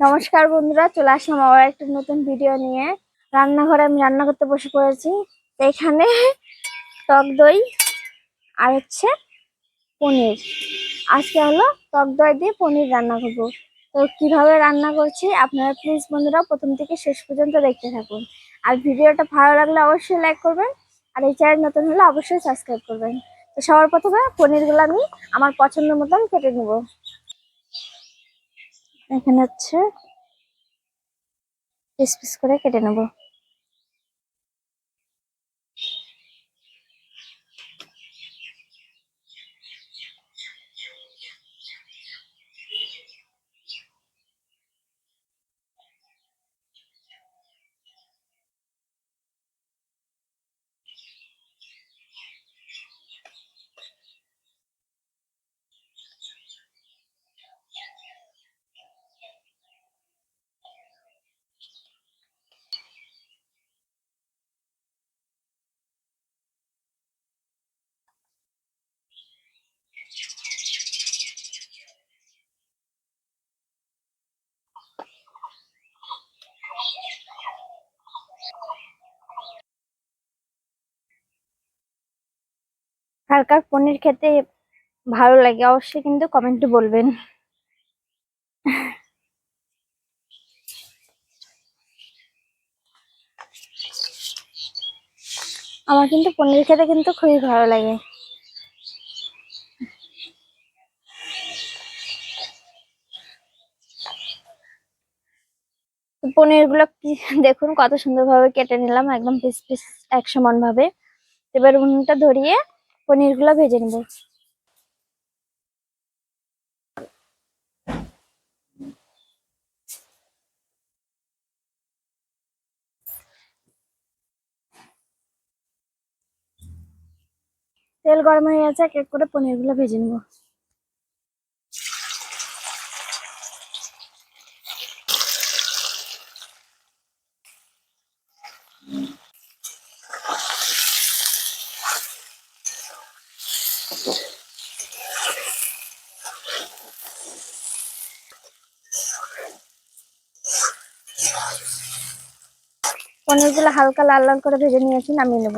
নমস্কার বন্ধুরা, চলে আসলাম আবার একটা নতুন ভিডিও নিয়ে। রান্নাঘরে আমি রান্না করতে বসে পড়েছি। এখানে টক দই আর হচ্ছে পনির। আজকে হলো টক দই দিয়ে পনির রান্না করব। তো কীভাবে রান্না করছি আপনারা প্লিজ বন্ধুরা প্রথম থেকে শেষ পর্যন্ত দেখতে থাকুন। আর ভিডিওটা ভালো লাগলে অবশ্যই লাইক করবেন। আর এই চ্যানেল নতুন হলে অবশ্যই সাবস্ক্রাইব করবেন। তো সবার প্রথমে পনিরগুলো আমি আমার পছন্দ মতন কেটে নেব। এখানে হচ্ছে পিস পিস করে কেটে নেব। কার কার পনির খেতে ভালো লাগে, অবশ্যই কিন্তু কমেন্টে বলবেন। আমার কিন্তু পনির খেতে কিন্তু খুবই ভালো লাগে। পনিরগুলো দেখুন কত সুন্দরভাবে কেটে নিলাম, একদম পিস পিস এক সমান ভাবে। এবার উনুনটা ধরিয়ে পনিরগুলো ভেজে নেব। তেল গরম হয়ে গেছে, এক এক করে পনিরগুলো ভেজে নেব। পনিরগুলো হালকা লাল লাল করে ভেজে নিয়েছি নামিয়ে নেব।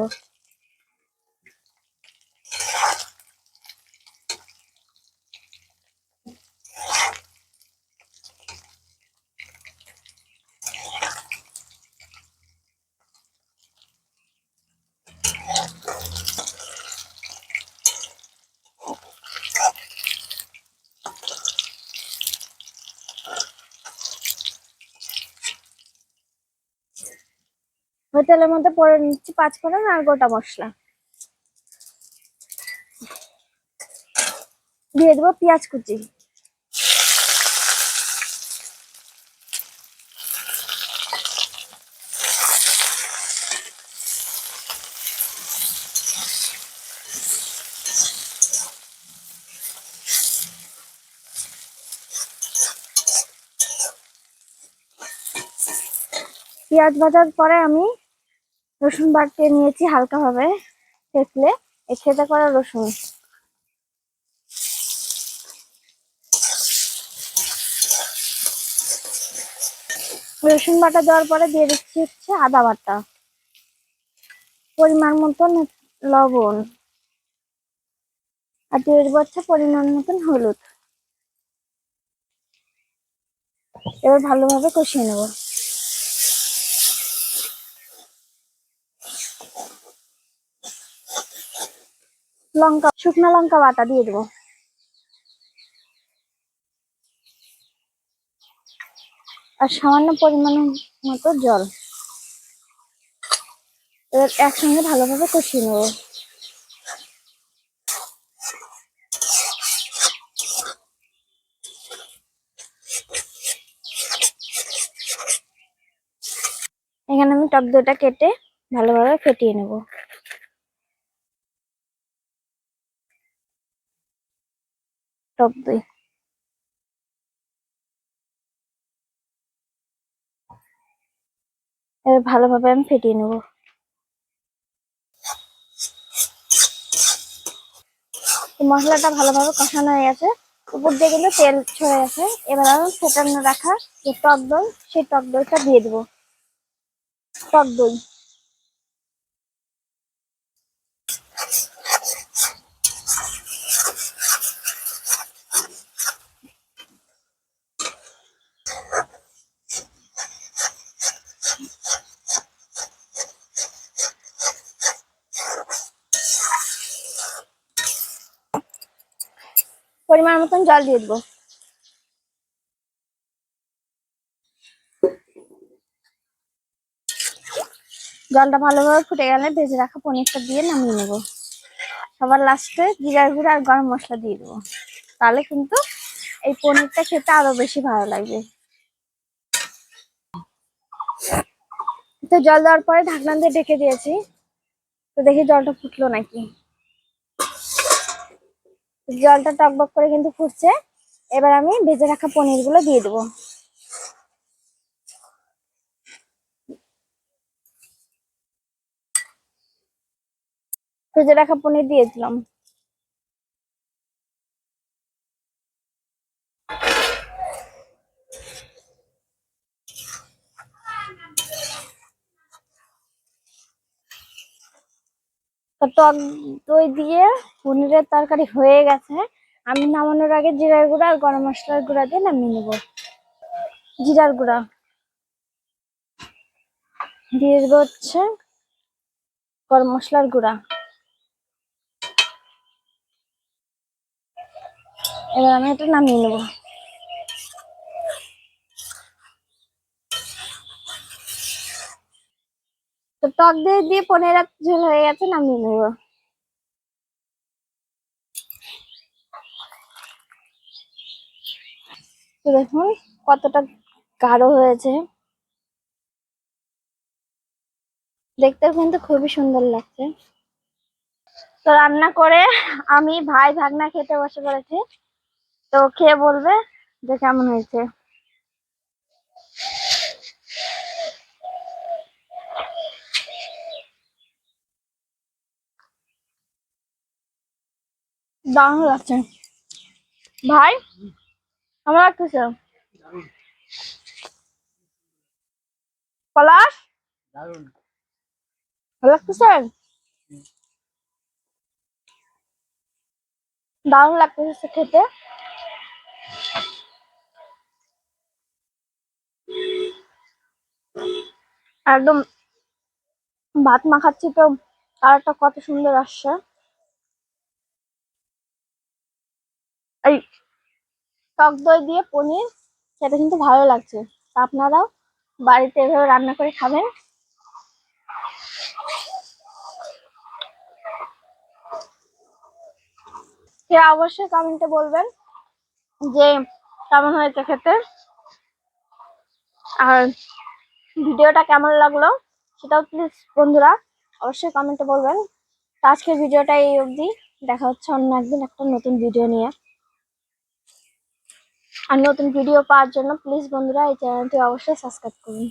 তেলের মধ্যে পরে নিচ্ছি পাঁচ ফোড়ন আর গোটা মশলা। দিয়ে দেবো পেঁয়াজ কুচি। পেঁয়াজ ভাজার পরে আমি রসুন বাটিয়ে নিয়েছি হালকা ভাবে থেতলে। এই থেতে করা রসুন। রসুন বাটা দেওয়ার পরে দিয়ে দিচ্ছি হচ্ছে আদা বাটা। পরিমাণ মতন লবণ। আর দিয়ে দেবো হচ্ছে পরিমাণ মতন হলুদ। এবার ভালোভাবে কষিয়ে নেব। লঙ্কা, শুকনো লঙ্কা বাটা দিয়ে দেবো। আর সামান্য পরিমাণ মতো জল। এবার একসঙ্গে ভালোভাবে কষিয়ে নেব। এখানে আমি টক দইটা কেটে ভালোভাবে ফেটিয়ে নেব। টক দই এবার ভালোভাবে আমি ফেটিয়ে নেব। মশলাটা ভালোভাবে কষানো হয়ে গেছে। উপর দিয়ে কিন্তু তেল ছড়ে গেছে। এবার আমি ফোটানো রাখা যে টক দই, সেই টক দইটা দিয়ে দেবো। টক দই। পরিমাণ মতন জল দিয়ে দেবো। জলটা ভালোভাবে ফুটে গেলে ভেজে রাখা পনিরটা দিয়ে নামিয়ে নেব। সবার লাস্টে জিরার গুঁড়ো আর গরম মশলা দিয়ে দেবো। তাহলে কিন্তু এই পনিরটা খেতে আরও বেশি ভালো লাগবে। তো জল দেওয়ার পরে ঢাকনা দিয়ে ঢেকে দিয়েছি। তো দেখি জলটা ফুটলো নাকি। জলটা টকবক করে কিন্তু ফুটছে। এবার আমি ভেজে রাখা পনিরগুলো দিয়ে দেবো। ভেজে রাখা পনির দিয়ে দিলাম টক দই দিয়ে পনিরের তরকারি হয়ে গেছে। আমি নামানোর আগে জিরার গুঁড়া আর গরম মশলার গুঁড়া দিয়ে নামিয়ে নেব। জিরার গুঁড়া। দিয়ে দেবো হচ্ছে গরম মশলার গুঁড়া। এবার আমি এটা নামিয়ে নেব। তো টক দই দিয়ে পনির ঝোল হয়ে গেছে, নামিয়ে নেব। দেখুন কতটা গাঢ় হয়েছে। দেখতেও কিন্তু খুবই সুন্দর লাগছে। তো রান্না করে আমি ভাই ভাগনা খেতে বসে পড়েছি। তো খেয়ে বলবে যে কেমন হয়েছে? দারুণ লাগছে ভাই কেমন লাগতেছে। পলাশ? লাগতেছে? দারুণ লাগতেছে খেতে। একদম ভাত মাখাচ্ছি তো কালারটা কত সুন্দর আসছে। এই টক দই দিয়ে পনির সেটা কিন্তু ভালো লাগছে। তা আপনারাও বাড়িতে এভাবে রান্না করে খাবেন। সে অবশ্যই কমেন্টে বলবেন যে কেমন হয়েছে খেতে। আর ভিডিওটা কেমন লাগল সেটাও প্লিজ বন্ধুরা অবশ্যই কমেন্টে বলবেন। আজকের ভিডিওটা এই অবধি। দেখা হচ্ছে অন্য একদিন একটা নতুন ভিডিও নিয়ে। আর নতুন ভিডিও পাওয়ার জন্য প্লিজ বন্ধুরা এই চ্যানেলটি অবশ্যই সাবস্ক্রাইব করুন।